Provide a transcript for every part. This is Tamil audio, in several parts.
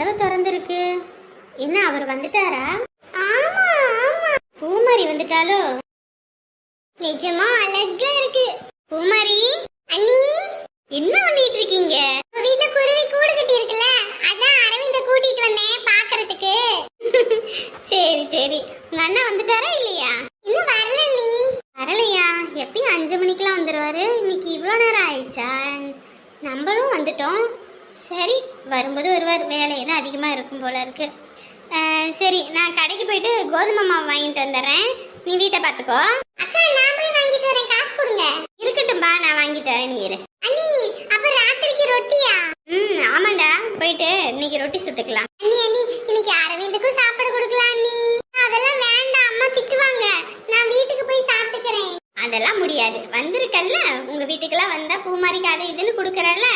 கதவு திறந்திருக்கு. என்ன அவர் வந்துட்டாரா? ஆமா ஆமா. பூமாரி வந்துட்டாலோ நிஜமா அழகா இருக்கு. பூமாரி அண்ணி என்ன பண்ணிட்டு இருக்கீங்க வீட்ல குருவி கூடு கட்டி இருக்குல்ல அதான் அரவிந்த கூட்டிட்டு வந்தேன் பாக்குறதுக்கு. சரி சரி. உங்க அண்ணா வந்துட்டாரா இல்லையா? இன்னும் வரல நீ வரலையா? எப்பயும் அஞ்சு மணிக்கெல்லாம் வந்துடுவாரு இன்னைக்கு இவ்வளோ நேரம் ஆயிடுச்சா? நம்மளும் வந்துட்டோம். சரி வரும்போது வருவார். வேலை எதுவும் அதிகமாக இருக்கும் போல இருக்கு. சரி நான் கடைக்கு போயிட்டு கோதுமை மாவு வாங்கிட்டு வந்துடுறேன். நீ வீட்டை பார்த்துக்கோ. அக்கா நான் போய் வாங்கிட்டு வரேன். காசு கொடுங்க. இருக்கட்டும்பா நான் வாங்கிட்டு வரேன். நீ இரு. அண்ணி அப்ப ராத்திரிக்கு ரொட்டியா? ம் ஆமாண்டா. போயிட்டு இன்னைக்கு ரொட்டி சுட்டுக்கலாம். அண்ணி அண்ணி இன்னைக்கு அரவிந்துக்கும் சாப்பாடு கொடுக்கலாம் அண்ணி அதெல்லாம் வேண்டாம் அம்மா திட்டுவாங்க நான் வீட்டுக்கு போய் சாப்பிட்டுக்கிறேன் அதெல்லாம் முடியாது வந்திருக்கல்ல உங்க வீட்டுக்கெல்லாம் வந்தா பூமாரிக்கு அதை இதுன்னு கொடுக்கறல்ல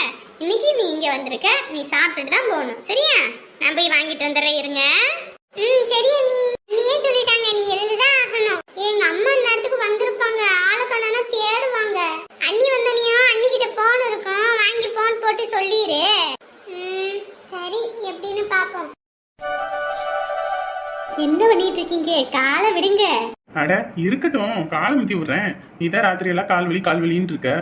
இன்னைக்கு நீ இங்க வந்திருக்க நீ சாப்பிட்டுட்டு தான் போகணும். சரியா? நான் போய் வாங்கிட்டு வந்துடுறேன் இருங்க. ம் சரி அண்ணி. அண்ணியே சொல்லிட்டாங்க நீ இருந்துதான் ஆகணும். எங்க அம்மா இந்த நேரத்துக்கு வந்திருப்பாங்க. ஆளுக்கானா தேடுவாங்க. அண்ணி வந்தோனையும் அண்ணி கிட்ட போன் இருக்கும். வாங்கி போன் போட்டு சொல்லிடு ம் சரி எப்படின்னு பாப்போம் என்ன பண்ணிட்டு இருக்கீங்க? காலை விடுங்க. அட இருக்கட்டும். கால் முத்தி விடுறேன். நீ தான் ராத்திரி எல்லாம் கால் வலி கால் வலின்னு இருக்க.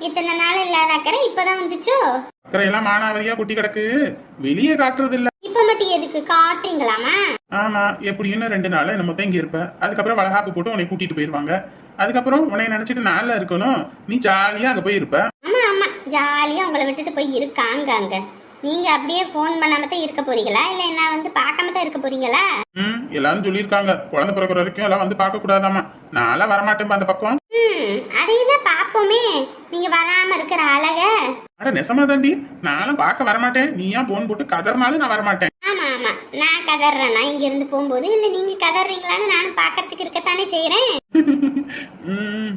இத்தனை நாள் இல்லாத அக்கறை இப்பதான் வந்துச்சோ? அக்கறை எல்லாம் மானாவரியா கொட்டி கிடக்கு. வெளியே காட்டுறது இல்ல இப்ப மட்டும் எதுக்கு? காட்டுறீங்களாமா? ஆமா எப்படின்னு ரெண்டு நாள் நம்ம தான் இங்க இருப்ப. அதுக்கப்புறம் வளகாப்பு போட்டு உன்னை கூட்டிட்டு போயிருவாங்க. அதுக்கப்புறம் உன்னை நினைச்சிட்டு நாள்ல இருக்கணும். நீ ஜாலியா அங்க போய் இருப்ப. ஆமா ஆமா. ஜாலியா உங்களை விட்டுட்டு போய் இருக்காங்க அங்க. நீங்க அப்படியே ஃபோன் பண்ணாம தான் இருக்க போறீங்களா? இல்ல என்ன வந்து பார்க்காம தான் இருக்க போறீங்களா? ம் எல்லாரும் சொல்லியிருக்காங்க. குழந்தை பிறக்கிற வரைக்கும் எல்லாம் வந்து பார்க்க கூடாதாமா நான்லாம் வரமாட்டேன் அந்த பக்கம். ம் அதையும் தான் பார்ப்போமே. நீங்க வராம இருக்கிற அழக. அட நெசமா தாண்டி. நான்லாம் பார்க்க வரமாட்டேன். நீ ஏன் போன் போட்டு கதறினாலும் நான் வரமாட்டேன். ஆமா ஆமா. நான் கதறேன்னா இங்க இருந்து போகும்போது? இல்ல நீங்க கதறீங்களான்னு நானும் பார்க்கறதுக்கு இருக்கத்தானே செய்றேன். ம்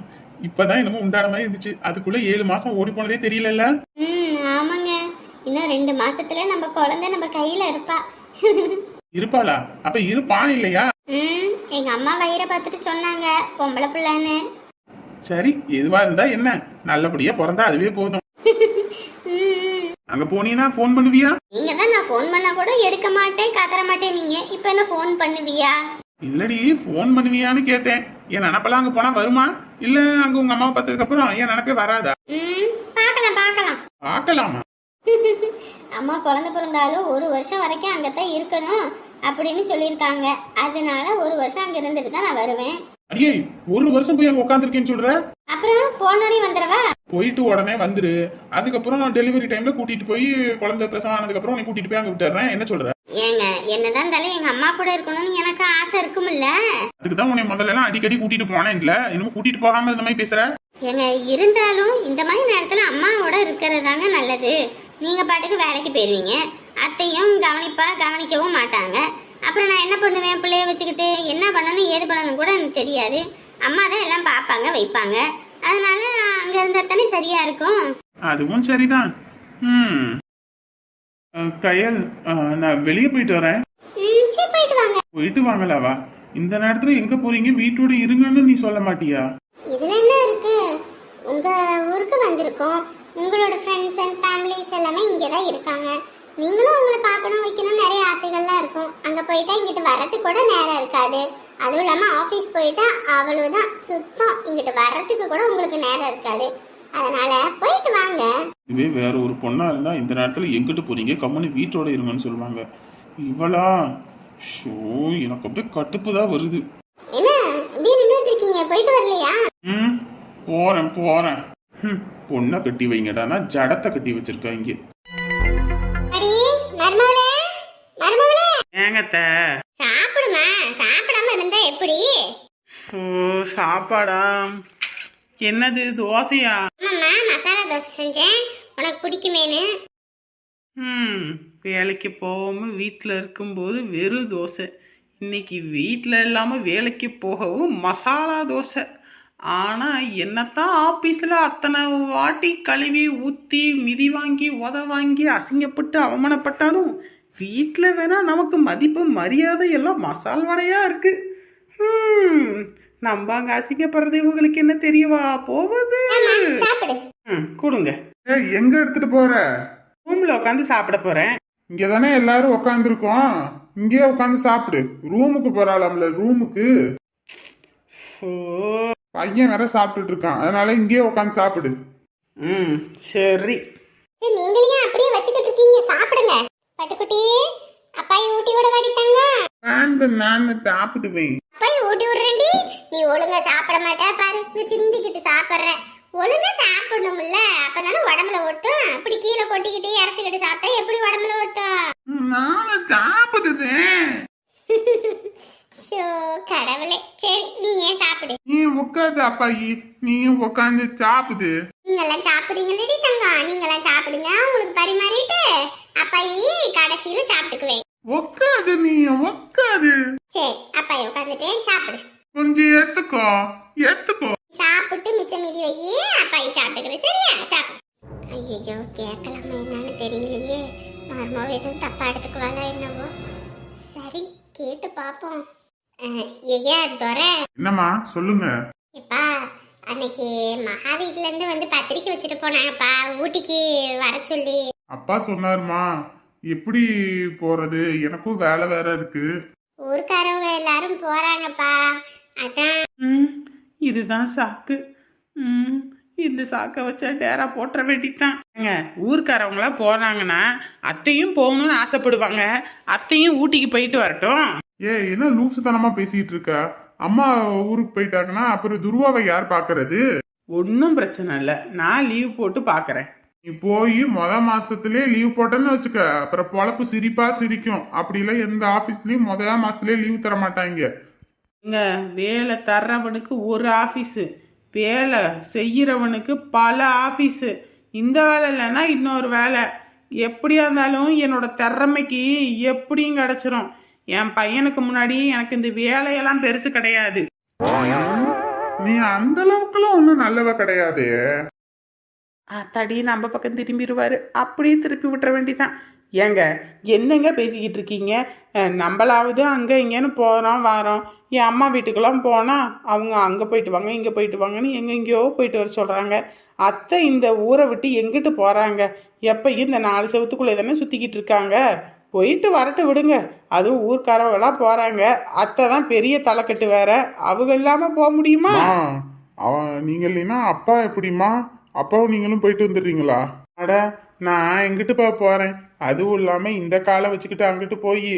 இப்பதான் என்னமோ உண்டான மாதிரி இருந்துச்சு. அதுக்குள்ள ஏழு மாசம் ஓடி போனதே தெரியலல்ல? ம் ஆமாங்க. இன்னும் ரெண்டு மாசத்துல நம்ம குழந்தை நம்ம கையில இருப்பா. இருப்பாளா? அப்ப இருப்பான் இல்லையா? ம் எங்க அம்மா வயிறை பார்த்துட்டு சொன்னாங்க பொம்பளை பிள்ளைன்னு. சரி எதுவா இருந்தா என்ன? நல்லபடியா பிறந்தா அதுவே போதும். அங்க போனீங்கன்னா ஃபோன் பண்ணுவியா? நீங்க தான் நான் ஃபோன் பண்ணா கூட எடுக்க மாட்டேன் கதற மாட்டேன் நீங்க. இப்ப என்ன ஃபோன் பண்ணுவியா? இல்லடி ஃபோன் பண்ணுவியான்னு கேட்டேன். என் நினப்பெல்லாம் அங்க போனா வருமா? இல்ல அங்க உங்க அம்மாவை பார்த்ததுக்கு அப்புறம் என் நினப்பே வராதா? ம் பார்க்கலாம் பார்க்கலாம். பார்க்கலாமா? அம்மா குழந்தை பிறந்தாலும் ஒரு வருஷம் வரைக்கும் அங்கத்தான் இருக்கணும் அப்படின்னு சொல்லியிருக்காங்க. அதனால ஒரு வருஷம் அங்க இருந்துட்டு தான் நான் வருவேன். அடியே ஒரு வருஷம் போய் அங்க உட்காந்துருக்கேன்னு சொல்ற? அப்புறம் போனோடனே வந்துடவா? போயிட்டு உடனே வந்துரு. அதுக்கப்புறம் டெலிவரி டைம்ல கூட்டிட்டு போய் குழந்தை பிரசவம் ஆனதுக்கு அப்புறம் உன்னை கூட்டிட்டு போய் அங்க விட்டுறேன். என்ன சொல்ற? ஏங்க என்னதான் இருந்தாலும் எங்க அம்மா கூட இருக்கணும்னு எனக்கு ஆசை இருக்கும்ல அதுக்கு தான் உன்னை முதல்ல எல்லாம் அடிக்கடி கூட்டிட்டு போனேன் இல்ல இன்னும் கூட்டிட்டு போகாம இருந்த மாதிரி பேசுற? ஏங்க இருந்தாலும் இந்த மாதிரி நேரத்துல அம்மாவோட இருக்கிறதாங்க நல்லது. நீங்க பாட்டுக்கு வேலைக்கு போயிருவீங்க. அத்தையும் கவனிப்பா கவனிக்கவும் மாட்டாங்க. அப்புறம் நான் என்ன பண்ணுவேன்? பிள்ளைய வச்சுக்கிட்டு என்ன பண்ணணும் ஏது பண்ணணும் கூட எனக்கு தெரியாது. அம்மா தான் எல்லாம் பார்ப்பாங்க வைப்பாங்க. அதனால அங்க இருந்தா தானே சரியா இருக்கும். அதுவும் சரிதான். ம். கயல் நான் வெளியே போயிட்டு வரேன். போயிட்டு வாங்க. போயிட்டு வாங்கலாவா? இந்த நேரத்துல எங்க போறீங்க? வீட்டோட இருங்கன்னு நீ சொல்ல மாட்டியா? இதுல என்ன இருக்கு? உங்க ஊருக்கு வந்திருக்கோம். உங்களோட ஃப்ரெண்ட்ஸ் அண்ட் ஃபேமிலிஸ் எல்லாமே இங்கே தான் இருக்காங்க. நீங்களும் உங்களை பார்க்கணும் வைக்கணும் நிறைய ஆசைகள்லாம் இருக்கும். அங்கே போயிட்டா இங்கிட்டு வர்றதுக்கு கூட நேரம் இருக்காது. அதுவும் இல்லாமல் ஆஃபீஸ் போயிட்டா அவ்வளவுதான். சுத்தம் இங்கிட்டு வர்றதுக்கு கூட உங்களுக்கு நேரம் இருக்காது. அதனால போயிட்டு வாங்க. இதுவே வேற ஒரு பொண்ணா இருந்தா இந்த நேரத்துல எங்கிட்டு போறீங்க? கம்முன்னு வீட்டோட இருங்கன்னு சொல்லுவாங்க. இவளா? ஷோ எனக்கு அப்படியே கட்டுப்பு தான் வருது. என்ன? இப்படியே நின்றுட்டு இருக்கீங்க. போயிட்டு வரலையா? ம் போறேன் போறேன். ஹம், பொண்ணை கட்டி வைங்கடானா ஜடத்தை கட்டி வச்சிருக்காங்க அடி மருமவளே மருமவளே ஏங்கத்த? சாப்பிடுமா? சாப்பிடாம இருந்தா எப்படி? ஓ சாப்பாடா? என்னது தோசையா? மசாலா தோசை செஞ்சேன். உனக்கு பிடிக்குமேனு ம் வேலைக்கு போகாமல் வீட்டில் இருக்கும்போது வெறும் தோசை. இன்னைக்கு வீட்டில் இல்லாமல் வேலைக்கு போகவும் மசாலா தோசை. ஆனால் என்னத்தான் ஆஃபீஸில் அத்தனை வாட்டி கழுவி ஊற்றி மிதி வாங்கி உத வாங்கி அசிங்கப்பட்டு அவமானப்பட்டாலும் வீட்டில் வேணா நமக்கு மதிப்பு மரியாதை எல்லாம் மசால் வடையாக இருக்கு. ம், நம்ம அங்கே அசிங்கப்படுறது இவங்களுக்கு என்ன தெரியவா? போகுது. சாப்பிடு. ம் கொடுங்க. ஏய், எங்க எடுத்துட்டு போற? ரூமில் உட்காந்து சாப்பிட போகிறேன் இங்க தானே எல்லாரும் உக்காந்துருக்கோம். இங்கேயே உட்காந்து சாப்பிடு. ரூமுக்கு போறாளாம்ல ரூமுக்கு. ஓ. பையன் வேற சாப்பிட்டுட்டு இருக்கான் அதனால இங்கேயே உட்காந்து சாப்பிடு. ம் சரி. நீங்களையும் அப்படியே வச்சுக்கிட்டு இருக்கீங்க சாப்பிடுங்க. பட்டுக்குட்டி அப்பாயை ஊட்டி விட வாடித்தாங்க அந்த நான் சாப்பிடுவேன். அப்பாயை ஊட்டி விடுறேன்டி. நீ ஒழுங்கா சாப்பிட மாட்டே பாரு. நீ சிந்திக்கிட்டு சாப்பிடுற. ஒழுங்கா சாப்பிடணும்ல. அப்பதானே உடம்புல ஒட்டும். இப்படி கீழே கொட்டிக்கிட்டு இறச்சிக்கிட்டு சாப்பிட்டா எப்படி உடம்புல ஒட்டும்? நான் சாப்பிடுவேன். ஷோ கடவுளே. சரி நீ ஏன் சாப்பிடு. நீ உட்காந்து அப்பாயி நீயும் உட்காந்து சாப்பிடு. நீங்கெல்லாம் சாப்பிடுறீங்களடி தங்கம் நீங்கெல்லாம் சாப்பிடுங்க உங்களுக்கு பரிமாறிட்டு அப்பாயி கடைசியில சாப்பிட்டுக்குவேன். உட்காது நீ உட்காது சரி அப்பாயி உட்காந்துட்டு சாப்பிடு. கொஞ்சம் ஏத்துக்கோ ஏத்துக்கோ சாப்பிட்டு மிச்சம் மீதி வையே அப்பாயி சாப்பிட்டுக்கிறேன் சரியா? சாப்பிடு. ஐயோ கேட்கலாமா என்னன்னு தெரியலையே. மர்மாவை எதுவும் தப்பா எடுத்துக்குவாளா என்னவோ. சரி கேட்டு பார்ப்போம் அஹ், ஐயா துரை. என்னம்மா சொல்லுங்க. எப்பா அன்னைக்கு மகா வீட்ல இருந்து வந்து பத்திரிக்கை வச்சுட்டு போனாங்கப்பா. ஊட்டிக்கு வர சொல்லி. அப்பா சொன்னாருமா எப்படி போறது? எனக்கும் வேலை வேற இருக்கு. ஊர்க்காரவங்க எல்லாரும் போறாங்கப்பா. அதான். ம் இதுதான் சாக்கு. ம் இந்த சாக்கை வச்சா டேரா போட்டுற வேண்டித்தான் ஏங்க ஊர்க்காரவங்களா போனாங்கன்னா அத்தையும் போகணும்னு ஆசைப்படுவாங்க. அத்தையும் ஊட்டிக்கு போயிட்டு வரட்டும். ஏ என்ன லூசுத்தனமா பேசிட்டு இருக்க? அம்மா ஊருக்கு போயிட்டாங்கன்னா அப்புறம் துருவாவை யார் பாக்குறது ஒன்றும் பிரச்சனை இல்லை. நான் லீவ் போட்டு பார்க்குறேன். நீ போய் முத மாசத்திலே லீவ் போட்டேன்னு வச்சுக்க. அப்புறம் பொழப்பு சிரிப்பா சிரிக்கும். அப்படிலாம் எந்த ஆபீஸ்லயும் முத மாசத்திலே லீவ் தர மாட்டாங்க. இங்க வேலை தர்றவனுக்கு ஒரு ஆஃபீஸு வேலை செய்கிறவனுக்கு பல ஆஃபீஸு இந்த வேலை இல்லைன்னா இன்னொரு வேலை. எப்படியா இருந்தாலும் என்னோட திறமைக்கு எப்படியும் கிடச்சிரும். என் பையனுக்கு முன்னாடி எனக்கு இந்த வேலையெல்லாம் பெருசு கிடையாது. நீ அந்த அளவுக்குலாம் ஒன்றும் நல்லவ கிடையாதே. அத்தாடி நம்ம பக்கம் திரும்பிடுவாரு அப்படியே திருப்பி விட்டுற வேண்டிதான். ஏங்க என்னங்க பேசிக்கிட்டு இருக்கீங்க? நம்மளாவது அங்கே இங்கேன்னு போகிறோம் வரோம். என் அம்மா வீட்டுக்கெல்லாம் போனால் அவங்க அங்கே போயிட்டு வாங்க இங்கே போயிட்டு வாங்கன்னு எங்கெங்கேயோ போயிட்டு வர சொல்கிறாங்க அத்தை இந்த ஊரை விட்டு எங்கிட்டு போகிறாங்க எப்பயும் இந்த நாலு செவத்துக்குள்ளே தானே சுற்றிக்கிட்டு இருக்காங்க? போயிட்டு வரட்டு விடுங்க. அதுவும் ஊர்க்காரவெல்லாம் போகிறாங்க அத்தை தான் பெரிய தலைக்கட்டு வேற. அவங்க இல்லாமல் போக முடியுமா? அவன் நீங்க இல்லைன்னா அப்பா எப்படிம்மா? அப்பாவும் நீங்களும் போயிட்டு வந்துடுறீங்களா? அட நான் எங்கிட்டுப்பா போறேன்? அதுவும் இல்லாம இந்த காலை வச்சுக்கிட்டு அங்கிட்டு போய்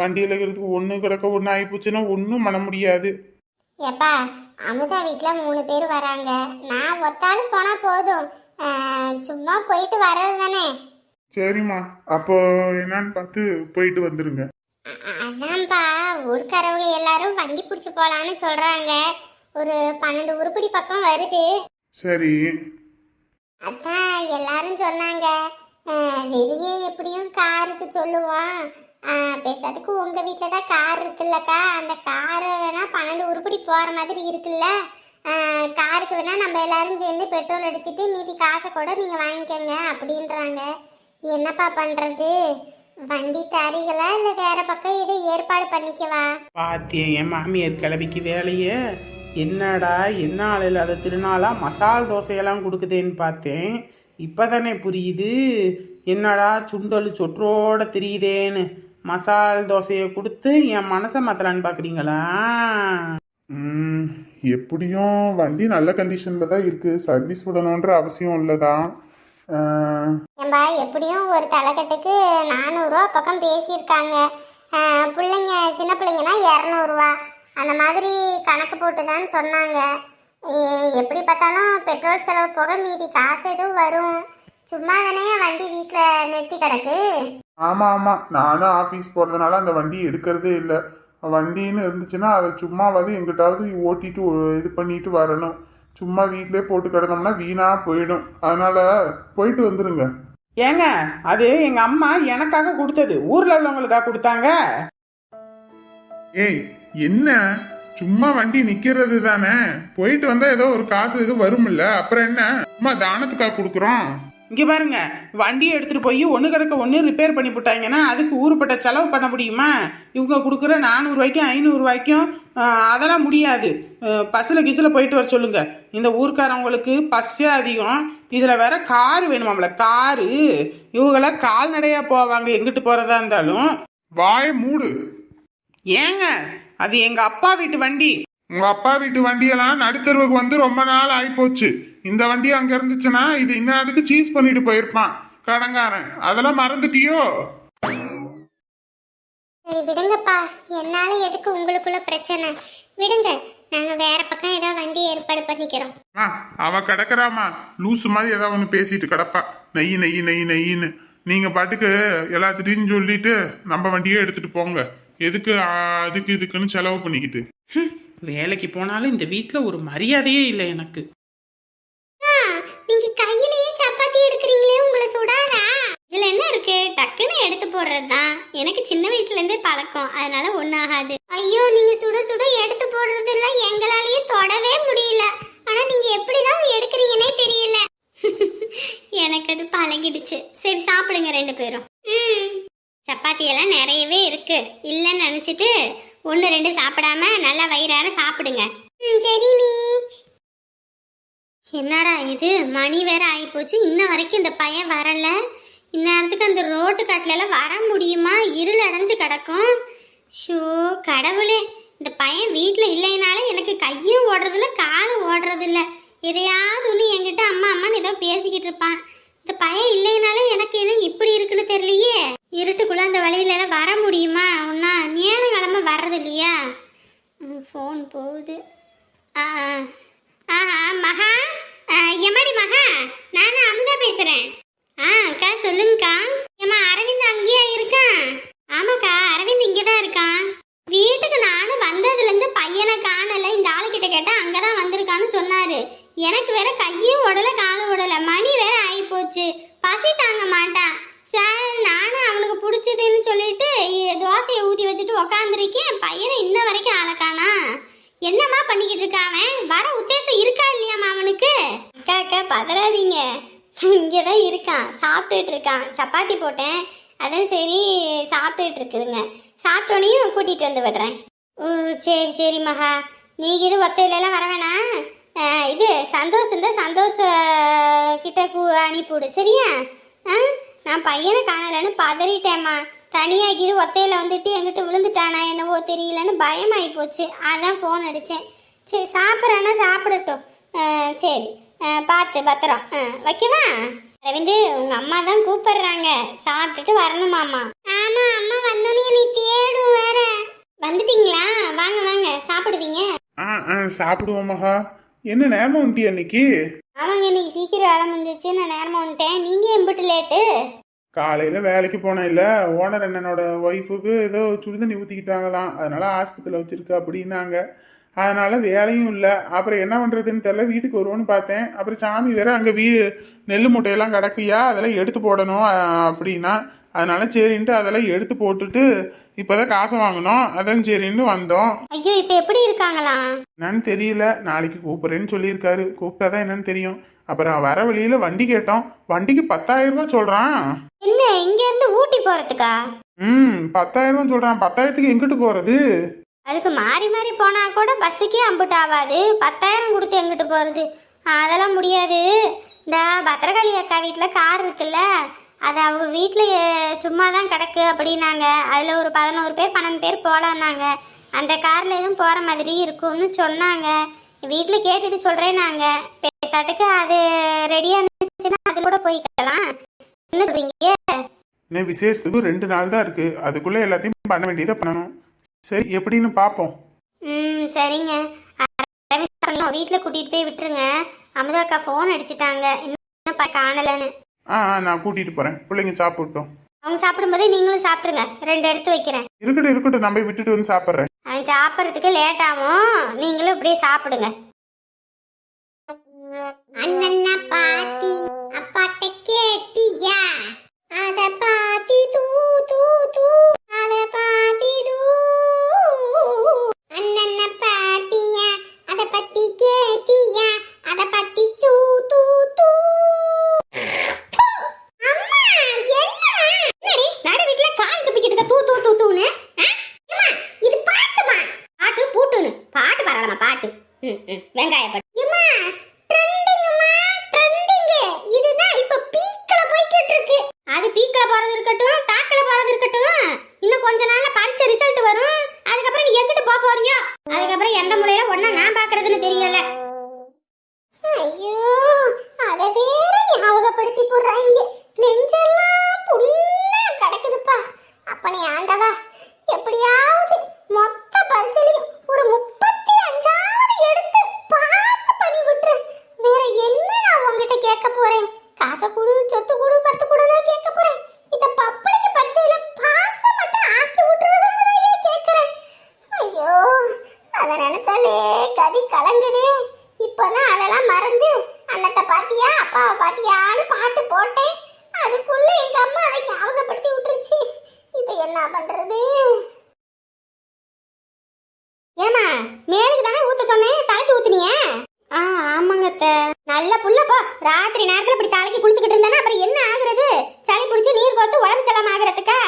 வண்டியில இருக்கிறதுக்கு ஒண்ணு கிடக்க ஒண்ணு ஆயிப்போச்சுன்னா ஒன்றும் பண்ண முடியாது. எப்பா அமுதா வீட்டில் மூணு பேர் வராங்க. நான் ஒத்தாலும் போனால் போதும். சும்மா போயிட்டு வர்றது தானே? சரிம்மா. அப்போ என்னன்னு பார்த்து போயிட்டு வந்துருங்க. அதான்ப்பா ஊர்க்காரவங்க எல்லாரும் வண்டி பிடிச்சி போகலான்னு சொல்கிறாங்க ஒரு பன்னெண்டு உருப்படி பக்கம் வருது. சரி. அதான் எல்லாரும் சொன்னாங்க. வெளியே எப்படியும் காருக்கு சொல்லுவோம். அஹ், பேசாததுக்கு உங்க வீட்டில் தான் கார் இருக்குல்லக்கா. அந்த காரை வேணா பன்னெண்டு உருப்படி போற மாதிரி இருக்குல்ல. காருக்கு வேணா நம்ம எல்லாரும் சேர்ந்து பெட்ரோல் அடிச்சிட்டு மீதி காசை கூட நீங்க வாங்கிக்கோங்க அப்படின்றாங்க. என்னப்பா பண்றது? வண்டி தரீங்களா இல்லை வேற பக்கம் எதுவும் ஏற்பாடு பண்ணிக்கவா? பாத்தியா என் மாமியார் கிளவிக்கு வேலையே. என்னடா என்ன ஆள் இல்லாத திருநாளா மசால் தோசையெல்லாம் கொடுக்குதேன்னு பார்த்தேன். இப்போதானே புரியுது. என்னடா சுண்டல் சொற்றோட தெரியுதேன்னு மசால் தோசையை கொடுத்து என் மனசை மாத்தலான்னு பார்க்குறீங்களா எப்படியும் வண்டி நல்ல கண்டிஷன்ல தான் இருக்கு. சர்வீஸ் விடணுன்ற அவசியம் இல்லதான். ஏம்பா எப்படியும் ஒரு தலைக்கட்டுக்கு நானூறுரூவா பக்கம் பேசியிருக்காங்க. பிள்ளைங்க சின்ன பிள்ளைங்கன்னா இரநூறுவா. அந்த மாதிரி கணக்கு போட்டு தான் சொன்னாங்க எப்படி பார்த்தாலும் பெட்ரோல் செலவு போக மீதி காசு எதுவும் வரும். சும்மா தானே வண்டி வீட்டில் நிறுத்தி கிடக்கு? ஆமாம் ஆமாம் நானும் ஆஃபீஸ் போகிறதுனால அந்த வண்டி எடுக்கிறதே இல்லை. வண்டின்னு இருந்துச்சுன்னா அதை சும்மாவது எங்கிட்டாவது ஓட்டிட்டு இது பண்ணிட்டு வரணும். சும்மா வீட்டிலே போட்டு கிடந்தோம்னா வீணா போயிடும். அதனால போயிட்டு வந்துருங்க. ஏங்க அது எங்கள் அம்மா எனக்காக கொடுத்தது. ஊரில் உள்ளவங்களுக்காக கொடுத்தாங்க? ஏய் என்ன? சும்மா வண்டி நிக்கிறது தானே? போயிட்டு வந்தா ஏதோ ஒரு காசு இது வரும்ல. அப்புறம் என்ன? சும்மா தானத்துக்காக கொடுக்குறோம். இங்கே பாருங்க வண்டியை எடுத்துகிட்டு போய் ஒன்று கிடக்க ஒன்று ரிப்பேர் பண்ணி போட்டாங்கன்னா அதுக்கு ஊருப்பட்ட செலவு பண்ண முடியுமா? இவங்க கொடுக்குற நானூறுரூவாய்க்கும் ஐநூறுரூவாய்க்கும் அதெல்லாம் முடியாது. பஸ்ஸில் கிஸில் போயிட்டு வர சொல்லுங்க. இந்த ஊர்க்காரவங்களுக்கு பஸ்ஸே அதிகம். இதுல வேற காரு வேணுமாம்ல காரு. இவங்களாம் கால்நடையா போவாங்க எங்கிட்டு போறதா இருந்தாலும். வாய மூடு. ஏங்க அது எங்க அப்பா வீட்டு வண்டி. உங்க அப்பா வீட்டு வண்டியெல்லாம் நடுத்தருவுக்கு வந்து ரொம்ப நாள் ஆயிப்போச்சு. இந்த வண்டி அங்க இருந்துச்சுன்னா இது இன்னதுக்கு சீஸ் பண்ணிட்டு போயிருப்பான். கடங்காரன் அதெல்லாம் மறந்துட்டியோ? சரி விடுங்கப்பா. என்னால எதுக்கு உங்களுக்குள்ள பிரச்சனை? விடுங்க நாங்க வேற பக்கம் ஏதோ வண்டி ஏற்பாடு பண்ணிக்கிறோம். ஆ அவ கிடக்குறாமா லூசு மாதிரி ஏதாவது ஒன்று பேசிட்டு கிடப்பா. நெய் நெய் நெய் நெய்ன்னு. நீங்க பாட்டுக்கு எல்லாத்திட்டையும் சொல்லிட்டு நம்ம வண்டியே எடுத்துட்டு போங்க. எதுக்கு அதுக்கு இதுக்குன்னு செலவு பண்ணிக்கிட்டு. வேலைக்கு போனாலும் இந்த வீட்ல ஒரு மரியாதையே இல்லை எனக்கு. ஆ, நீங்க கையிலேயே சப்பாத்தி எடுக்கிறீங்களே உங்களை சுடாதா? இதுல என்ன இருக்கு? டக்குன்னு எடுத்து போடுறதுதான். எனக்கு சின்ன வயசுல இருந்தே பழக்கம். அதனால ஒன்னாகாது ஐயோ நீங்க சுட சுட எடுத்து போடுறது இல்ல எங்களாலேயே தொடவே முடியல. ஆனா நீங்க எப்படிதான் அதை எடுக்கிறீங்கன்னே தெரியல. எனக்கு அது பழகிடுச்சு. சரி சாப்பிடுங்க ரெண்டு பேரும். சப்பாத்தி எல்லாம் நிறையவே இருக்கு. இல்லைன்னு நினைச்சிட்டு ஒன்று ரெண்டு சாப்பிடாம நல்லா வயிறார சாப்பிடுங்க. ம், சரி நீ. என்னடா இது? மணி வேற ஆகிப்போச்சு இன்ன வரைக்கும் இந்த பையன் வரல. இந்நேரத்துக்கு அந்த ரோட்டு காட்டுல வர முடியுமா? இருள் அடைஞ்சு கிடக்கும். ஷோ கடவுளே. இந்த பையன் வீட்டில் இல்லைனாலே எனக்கு கையும் ஓடுறதில்ல காலும் ஓடுறதில்ல. எதையாவது ஒன்று என்கிட்ட அம்மா அம்மான்னு ஏதோ பேசிக்கிட்டு இருப்பான். இந்த பையன் இல்லைனாலே எனக்கு என்ன இப்படி இருக்குன்னு தெரியலையே. இருட்டுக்குள்ளே அந்த வழியில எல்லாம் வர முடியுமா? ஒன்றா நேரம் கிளம்ப வர்றது இல்லையா ஃபோன் போகுது. ஆ ஆ. மகா. ஆ, எம்மாடி மகா? நான் அமுதா பேசுகிறேன் ஆ அக்கா சொல்லுங்கக்கா. ஏம்மா அரவிந்த் அங்கேயா இருக்கான் ஆமாக்கா அரவிந்த் இங்கே தான் இருக்கான். வீட்டுக்கு நானும் வந்ததுலேருந்து பையனை காணலை. இந்த ஆளுக்கிட்ட கேட்டால் அங்கே தான் வந்திருக்கான்னு சொன்னார். எனக்கு வேற கையும் உடலை காலும் உடலை மணி வேற ஆகிப்போச்சு பசி தாங்க பிடிச்சதுன்னு சொல்லிட்டு தோசையை ஊற்றி வச்சுட்டு உக்காந்துருக்கேன். பையனை இன்ன வரைக்கும் ஆளக்கானா என்னம்மா பண்ணிக்கிட்டு இருக்கான் அவன்? வர உத்தேசம் இருக்கா இல்லையாம்மா அவனுக்கு? அக்கா அக்கா பதறாதீங்க. இங்கே தான் இருக்கான். சாப்பிட்டுட்டு இருக்கான். சப்பாத்தி போட்டேன். அதான் சரி சாப்பிட்டுட்டு இருக்குதுங்க. சாப்பிட்டோனையும் கூட்டிகிட்டு வந்து விடுறேன். ஓ சரி சரி மகா. நீங்கள் இது ஒத்தையிலலாம் வர வேணாம். இது சந்தோஷம் தான் சந்தோஷ கிட்ட கூ அனுப்பிவிடு சரியா? ஆ? நான் பையனை காணலைன்னு பதறிட்டேம்மா. தனியாக இது ஒத்தையில் வந்துட்டு எங்கிட்ட விழுந்துட்டானா என்னவோ தெரியலன்னு பயமாகி போச்சு. அதான் ஃபோன் அடித்தேன் சரி சாப்பிட்றானா சாப்பிடட்டும். சரி. பார்த்து பத்திரம். வைக்கவா? ரவிந்து உங்கள் அம்மா தான் கூப்பிடுறாங்க. சாப்பிட்டுட்டு வரணுமாம்மா ஆமா அம்மா வந்தோடனே நீ தேடும் வேற. வந்துட்டீங்களா? வாங்க வாங்க. சாப்பிடுவீங்க? ஆ ஆ சாப்பிடுவோம் மகா. என்ன நேரம் உண்டி அன்னைக்கு? ஆமாங்க இன்னைக்கு சீக்கிரம் வேலை முடிஞ்சிச்சு நான் நேரமாக வந்துட்டேன். நீங்கள் எம்பிட்டு லேட்டு? காலையில் வேலைக்கு போனேன் இல்லை. ஓனர் அண்ணனோட ஒய்ஃபுக்கு ஏதோ சுடுதண்ணி ஊற்றிக்கிட்டாங்களாம் அதனால் ஆஸ்பத்திரியில் வச்சுருக்கு அப்படின்னாங்க. அதனால் வேலையும் இல்லை. அப்புறம் என்ன பண்ணுறதுன்னு தெரில வீட்டுக்கு வருவோன்னு பார்த்தேன். அப்புறம் சாமி வேற அங்கே வீ நெல் மூட்டையெல்லாம் கிடக்குயா? அதெல்லாம் எடுத்து போடணும் அப்படின்னா. அதனால் சரின்ட்டு அதெல்லாம் எடுத்து போட்டுட்டு இப்போதான் காசை வாங்கினோம். அதான் சரின்னு வந்தோம். ஐயோ இப்போ எப்படி இருக்காங்களாம் என்னன்னு தெரியல. நாளைக்கு கூப்பிட்றேன்னு சொல்லியிருக்காரு. கூப்பிட்டாதான் என்னன்னு தெரியும். அப்புறம் வர வழியில வண்டி கேட்டோம். வண்டிக்கு பத்தாயிரம் ரூபாய் சொல்றான். என்ன இங்கேருந்து ஊட்டி போகிறதுக்கா ம் பத்தாயிரம் ரூபாய் சொல்றான். பத்தாயிரத்துக்கு எங்கிட்டு போறது? அதுக்கு மாறி மாறி போனால் கூட பஸ்ஸுக்கே அம்புட்டு ஆகாது பத்தாயிரம் கொடுத்து எங்கிட்டு போகிறது அதெல்லாம் முடியாது. இந்த பத்திரகாளி அக்கா வீட்டில் கார் இருக்குல்ல. அது அவங்க வீட்டில் சும்மா தான் கிடக்கு அப்படின்னாங்க. அதில் ஒரு பதினோரு பேர் பன்னெண்டு பேர் போகலான்னாங்க அந்த காரில் எதுவும் போகிற மாதிரி இருக்கும்னு சொன்னாங்க. வீட்டில் கேட்டுட்டு சொல்கிறேன் நாங்கள் பேசாட்டுக்கு அது ரெடியாக இருந்துச்சுன்னா அது கூட போய்க்கலாம் என்ன சொல்றீங்க? இன்னும் விசேஷத்துக்கு ரெண்டு நாள் தான் இருக்கு. அதுக்குள்ள எல்லாத்தையும் பண்ண வேண்டியதை பண்ணணும். சரி எப்படின்னு பார்ப்போம். ம் சரிங்க. வீட்டில் கூட்டிகிட்டு போய் விட்டுருங்க. அமுதாக்கா ஃபோன் அடிச்சிட்டாங்க. இன்னும் காணலன்னு. ஆ ஆ, நான் கூட்டிட்டு போறேன். பிள்ளைங்க சாப்பிட்டோம். அவங்க சாப்பிடும்போதே நீங்களும் சாப்பிட்ருங்க ரெண்டு எடுத்து வைக்கிறேன். இருக்கட்டும் இருக்கட்டும் போய் விட்டுட்டு வந்து சாப்பிட்றேன். அவன் சாப்பிட்றதுக்கு லேட் ஆகும். நீங்களும் இப்படியே சாப்பிடுங்க. அண்ணன்னா பாத்தி அப்பாட்ட கேட்டியா? அத பாத்தி தூ தூ தூ அத பாத்தி தூ. அண்ணன்ன பாத்தியா அத பத்தி கேட்டியா அத பத்தி தூ தூ தூ அம்மா என்ன என்னடி நடு வீட்டில் கால் துப்பிக்கிட்டு இருக்க தூ தூ தூ தூன்னு ஆ? அம்மா இது பாட்டுமா பாட்டு பூட்டுன்னு பாட்டு வரலாமா பாட்டு ம் ம் வெங்காயப்பட்டு அம்மா ட்ரெண்டிங்மா ட்ரெண்டிங் கொஞ்ச நாள்ல பரீட்சை ரிசல்ட் வரும் அதுக்கப்புறம் நீ எங்கிட்டு போக போறியோ அதுக்கப்புறம் எந்த முறையில ஒன்னா நான் பாக்குறதுன்னு தெரியல ஐயோ அத வேற ஞாபகப்படுத்தி போடுறாங்க நெஞ்செல்லாம் புல்லா கிடக்குதுப்பா அப்பனே ஆண்டவா எப்படியாவது மொத்த பரிச்சலையும் ஒரு முப்பத்தி அஞ்சாவது எடுத்து பாஸ் பண்ணி விட்டுரு வேற என்ன நான் உங்ககிட்ட கேட்க போறேன் காசை கொடு சொத்து கொடு பத்து கொடுனா கேட்க போறேன் இந்த பப்ளிக் பரிச்சையில பாஸ் மட்டும் ஆக்கி விட்டுறதுன்னு கேட்கறேன் ஐயோ அத நினைச்சாலே கதி கலங்குதே இப்பதான் அதெல்லாம் மறந்து அண்ணத்தை பாத்தியா அப்பாவை பாத்தியான்னு பாட்டு போட்டேன் அதுக்குள்ள எங்க அம்மா அதை ஞாபகப்படுத்தி விட்டுருச்சு இப்ப என்ன பண்றது ஏமா மேலுக்கு தானே ஊத்த சொன்னேன் தலைக்கு ஊத்துனிய ஆ ஆமாங்க அத்தை நல்ல புள்ள போ ராத்திரி நேரத்துல இப்படி தலைக்கு குளிச்சுக்கிட்டு இருந்தானா அப்புறம் என்ன ஆகுறது சளி பிடிச்சி நீர் கோத்து உடம்பு செல்லாம ஆகுறதுக்கா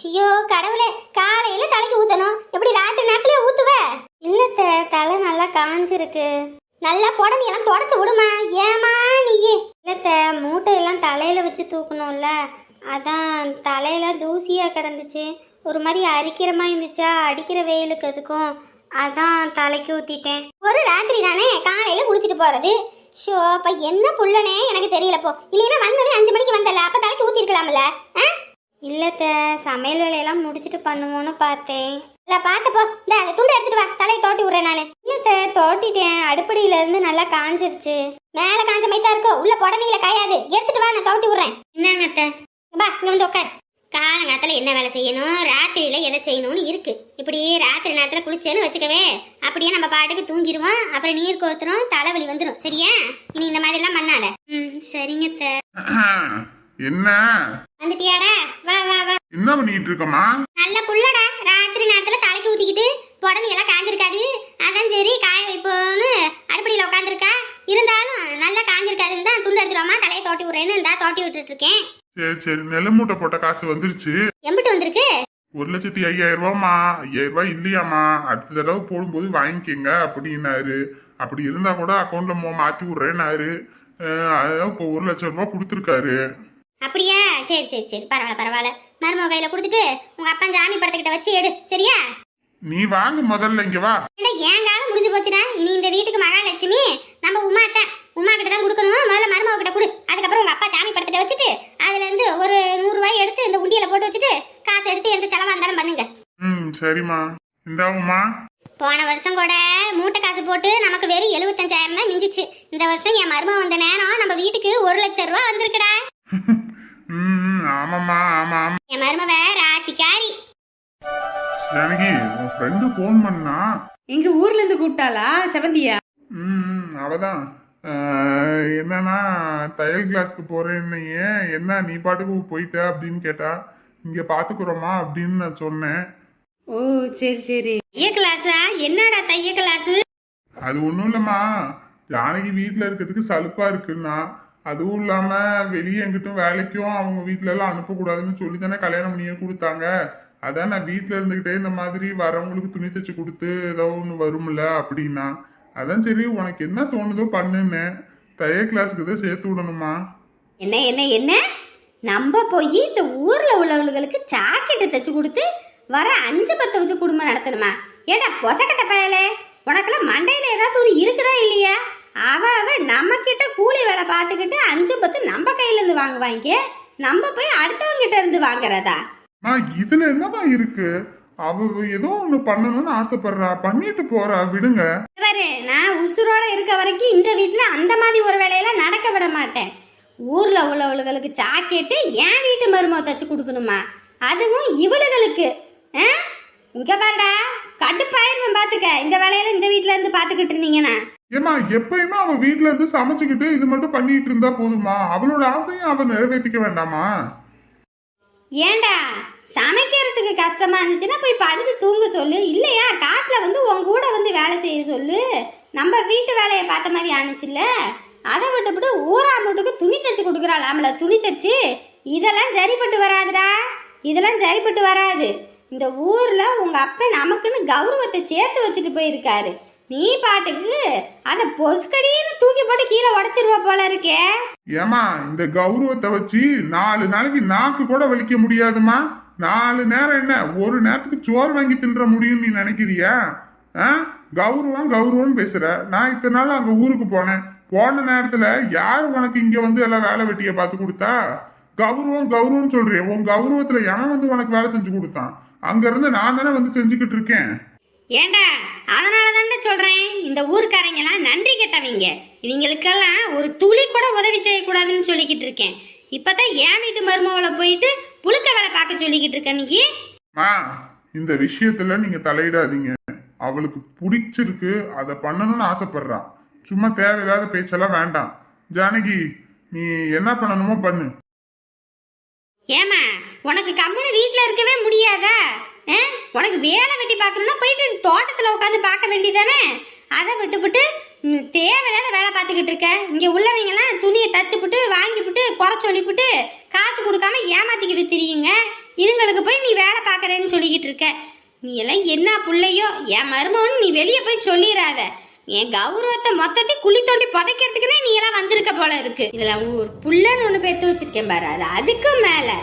ஐயோ கடவுளே காலையில தலைக்கு ஊத்தணும் எப்படி ராத்திரி நேரத்துல ஊத்துவ இல்ல அத்தை, தலை நல்லா நல்லா புடனையெல்லாம் எல்லாம் தொடச்சு விடுமா. ஏமா நீயே? இல்லத்த மூட்டையெல்லாம் தலையில வச்சு தூக்கணும்ல? அதான் தலையில தூசியா கிடந்துச்சு. ஒரு மாதிரி அரிக்கிறமா இருந்துச்சா? அடிக்கிற வெயிலுக்கு அதுக்கும் அதான் தலைக்கு ஊத்திட்டேன். ஒரு ராத்திரி தானே காலையில குளிச்சுட்டு போறது. ஷோ அப்ப என்ன புள்ளனே? எனக்கு தெரியல போ. இல்லைன்னா வந்ததே அஞ்சு மணிக்கு வந்தல அப்ப தலைக்கு ஊத்திருக்கலாம்ல ஆ? இல்லத்த சமையல் வேலையெல்லாம் முடிச்சிட்டு பண்ணுவோன்னு பார்த்தேன். இல்ல பார்த்தப்போ இந்த அந்த துண்டை எடுத்துட்டு வா. தலையை தோட்டி விடுறேன் நானு. இல்லத்த தோட்டிட்டேன். அடுப்படியில இருந்து நல்லா காஞ்சிருச்சு. மேல காஞ்ச மாதிரி தான் இருக்கும் உள்ள புடனையில காயாது. எடுத்துட்டு வா நான் தோட்டி விடுறேன். என்னங்க அத்தை? பா இங்க வந்து உட்கார் காலங்காலத்துல என்ன வேலை செய்யணும்? ராத்திரியில எதை செய்யணும்னு இருக்கு. இப்படி ராத்திரி நேரத்துல குளிச்சேன்னு வச்சுக்கவே அப்படியே நம்ம பாட்டுக்கு தூங்கிடுவோம். அப்புறம் நீர் கோத்துரும் தலைவலி வந்துடும் சரியா? இனி இந்த மாதிரி எல்லாம் பண்ணாத. ம் சரிங்க அத்தை. என்ன? வந்துட்டியாடா? வா வா வா. என்ன பண்ணிட்டு இருக்கமா நல்ல புள்ளடா. ராத்திரி நேரத்துல தலைக்கு ஊத்திக்கிட்டு உடனே எல்லாம் காஞ்சிருக்காது. அதான் சரி காய வைப்போன்னு அடுப்படியில உட்காந்துருக்கா இருந்தாலும் நல்லா காஞ்சிருக்காதுன்னு தான் துண்டு எடுத்துருவாமா தலையை தோட்டி விடுறேன்னு இருந்தா தோட்டி விட்டுட்டு இருக்கேன் சரி சரி நெல் மூட்டை போட்ட காசு வந்துருச்சு. எம்பிட்டு வந்திருக்கு? ஒரு லட்சத்தி ஐயாயிரம் ரூபாமா ஐயாயிரம் ரூபாய் இல்லையாமா அடுத்த தடவை போடும்போது வாங்கிக்கங்க அப்படின்னாரு. அப்படி இருந்தா கூட அக்கௌண்ட்ல மாத்தி விடுறேன்னாரு. அதான் இப்போ ஒரு லட்சம் ரூபாய் கொடுத்துருக்காரு. அப்படியா? சரி சரி சரி. பரவாயில்ல பரவாயில்ல. மருமக கையில கொடுத்துட்டு உங்க அப்பா சாமி படத்துக்கிட்ட வச்சு எடு. சரியா? நீ வாங்க முதல்ல இங்க வா. காலம் முடிஞ்சு போச்சுடா? இனி இந்த வீட்டுக்கு மகாலட்சுமி நம்ம உமா தான் உமா கிட்ட தான் கொடுக்கணும். முதல்ல மருமக கிட்ட கொடு. அதுக்கப்புறம் உங்க அப்பா சாமி படத்திட்ட வச்சுட்டு அதுல இருந்து ஒரு நூறு ரூபாய் எடுத்து இந்த உண்டியல போட்டு வச்சுட்டு காசு எடுத்து எந்த செலவா இருந்தாலும் பண்ணுங்க. ம் சரிம்மா. இந்தாவும்மா போன வருஷம் கூட மூட்டை காசு போட்டு நமக்கு வெறும் எழுபத்தஞ்சாயிரம் தான் மிஞ்சிச்சு. இந்த வருஷம் என் மருமக வந்த நேரம் நம்ம வீட்டுக்கு ஒரு லட்சம் ரூபா வந்திருக்குடா. ஃப்ரெண்டு ஃபோன் பண்ணா. எங்க ஊர்ல இருந்து கூப்பிட்டாளா? செவந்தியா? ம் அவதான். என்னன்னா தையல் கிளாஸ்க்கு போறேன்னு ஏன் என்ன நீ பாட்டுக்கு போயிட்ட அப்படின்னு கேட்டா இங்க பாத்துக்கிறோமா அப்படின்னு நான் சொன்னேன். ஓ சரி சரி. தைய கிளாஸா என்னடா தைய கிளாஸ் அது ஒன்றும் இல்லைம்மா. ஜானகி வீட்டில் இருக்கிறதுக்கு சலுப்பா இருக்குன்னா அதுவும் இல்லாம வெளியே எங்கிட்டும் வேலைக்கும் அவங்க வீட்ல எல்லாம் அனுப்பக்கூடாதுன்னு சொல்லி தானே கல்யாணம் பண்ணியே கொடுத்தாங்க. அதான் நான் வீட்டில் இருந்துக்கிட்டே இந்த மாதிரி வரவங்களுக்கு துணி தைச்சு கொடுத்து ஏதோ ஒன்று வரும்ல அப்படின்னா அதான் சரி உனக்கு என்ன தோணுதோ பண்ணுன்னு தைய கிளாஸுக்கு தான் சேர்த்து விடணுமா? என்ன என்ன என்ன? நம்ம போய் இந்த ஊர்ல உள்ளவர்களுக்கு ஜாக்கெட்டு தைச்சு கொடுத்து வர அஞ்சு பத்து வச்சு குடும்பம் நடத்தணுமா? ஏடா பொசக்கட்ட பயலே? உனக்கெல்லாம் மண்டையில ஏதாவது ஒரு இருக்குதா இல்லையா? அவ அவ நம்ம கிட்ட கூலி வேலை பார்த்துக்கிட்டு அஞ்சு பத்து நம்ம கையில இருந்து வாங்குவாங்க நம்ம போய் அடுத்தவங்க கிட்ட இருந்து வாங்குறதா? அம்மா இதுல என்னம்மா இருக்கு? அவ ஏதோ ஒன்று பண்ணணும்னு ஆசைப்படுறா. பண்ணிட்டு போறா. விடுங்க. பாரு நான் உசுரோட இருக்க வரைக்கும் இந்த வீட்டில் அந்த மாதிரி ஒரு வேலையெல்லாம் நடக்க விட மாட்டேன். ஊரில் உள்ளவளுகளுக்கு ஜாக்கெட்டு என் வீட்டு மருமக தச்சு கொடுக்கணுமா? அதுவும் இவளுகளுக்கு. இங்கே பாருடா. கடுப்பாயிருவேன் பார்த்துக்க இந்த வேலையில இந்த வீட்டில் இருந்து பார்த்துக்கிட்டு இருந்தீங்கன்னா. ஏமா எப்பயுமே அவ வீட்ல இருந்து சமைச்சுக்கிட்டு இது மட்டும் பண்ணிட்டு இருந்தா போதுமா? அவளோட ஆசையும் அவ நிறைவேற்றிக்க வேண்டாமா? ஏண்டா? சமைக்கிறதுக்கு கஷ்டமா இருந்துச்சுன்னா போய் படுத்து தூங்க சொல்லு. இல்லையா? காட்டில் வந்து உன் கூட வந்து வேலை செய்ய சொல்லு. நம்ம வீட்டு வேலையை பார்த்த மாதிரி ஆணுச்சுல்ல? அதை விட்டுவிட்டு ஊராமுட்டுக்கு துணி தைச்சு கொடுக்குறாளாம்ல. துணி தைச்சு. இதெல்லாம் சரிப்பட்டு வராதுடா. இதெல்லாம் சரிப்பட்டு வராது. இந்த ஊரில் உங்கள் அப்பா நமக்குன்னு கௌரவத்தை சேர்த்து வச்சுட்டு போயிருக்காரு. நீ பாட்டுக்கு அத பொசுக்கடின்னு தூக்கி போட்டு கீழே உடச்சிருவ போல இருக்கே. ஏமா இந்த கௌரவத்தை வச்சு நாலு நாளைக்கு நாக்கு கூட வலிக்க முடியாதுமா நாலு நேரம் என்ன ஒரு நேரத்துக்கு சோறு வாங்கி தின்ற முடியும்னு நீ நினைக்கிறியா? ஆ? கௌரவம் கௌரவம் பேசுற. நான் இத்தனை நாள் அங்க ஊருக்கு போனேன். போன நேரத்துல யார் உனக்கு இங்க வந்து எல்லாம் வேலை வெட்டிய பார்த்து கொடுத்தா? கௌரவம் கௌரவம் சொல்றேன் உன் கௌரவத்துல எவன் வந்து உனக்கு வேலை செஞ்சு கொடுத்தான்? அங்க இருந்து நான் தானே வந்து செஞ்சுக்கிட்டு இருக்கேன். ஏண்டா? அதனால தானே சொல்றேன். இந்த ஊர்க்காரங்கெல்லாம் நன்றி கெட்டவங்க. இவங்களுக்கெல்லாம் ஒரு துளி கூட உதவி செய்யக்கூடாதுன்னு சொல்லிக்கிட்டு இருக்கேன். இப்பதான் என் வீட்டு மருமகளை போயிட்டு புழுக்க வேலை பார்க்க சொல்லிக்கிட்டு இருக்க நீ. மா இந்த விஷயத்துல நீங்க தலையிடாதீங்க. அவளுக்கு பிடிச்சிருக்கு அதை பண்ணணும்னு ஆசைப்படுறா. சும்மா தேவையில்லாத பேச்செல்லாம் வேண்டாம். ஜானகி நீ என்ன பண்ணணுமோ பண்ணு. ஏமா உனக்கு கம்முனு வீட்டில் இருக்கவே முடியாதா? உனக்கு வேலை வெட்டி பார்க்கணும்னா போயிட்டு தோட்டத்தில் உட்காந்து பார்க்க வேண்டியதானே அதை விட்டுப்புட்டு தேவையில்லாத வேலை பார்த்துக்கிட்டு இருக்க. இங்கே உள்ளவங்கெல்லாம் துணியை தச்சுப்புட்டு வாங்கிப்புட்டு குறை சொல்லிப்புட்டு காசு கொடுக்காம ஏமாத்திக்கிட்டு திரியுங்க. இதுங்களுக்கு போய் நீ வேலை பார்க்குறேன்னு சொல்லிக்கிட்டு இருக்க. நீ எல்லாம் என்ன பிள்ளையோ? என் மருமகன் நீ வெளியே போய் சொல்லிடாத என் கௌரவத்தை மொத்தத்தையும் குழி தோண்டி புதைக்கிறதுக்குன்னே நீ எல்லாம் வந்திருக்க போல இருக்கு. இதில் ஒரு புள்ளன்னு ஒன்று பேர்த்து வச்சிருக்கேன் பாரு. அது அதுக்கும் மேலே.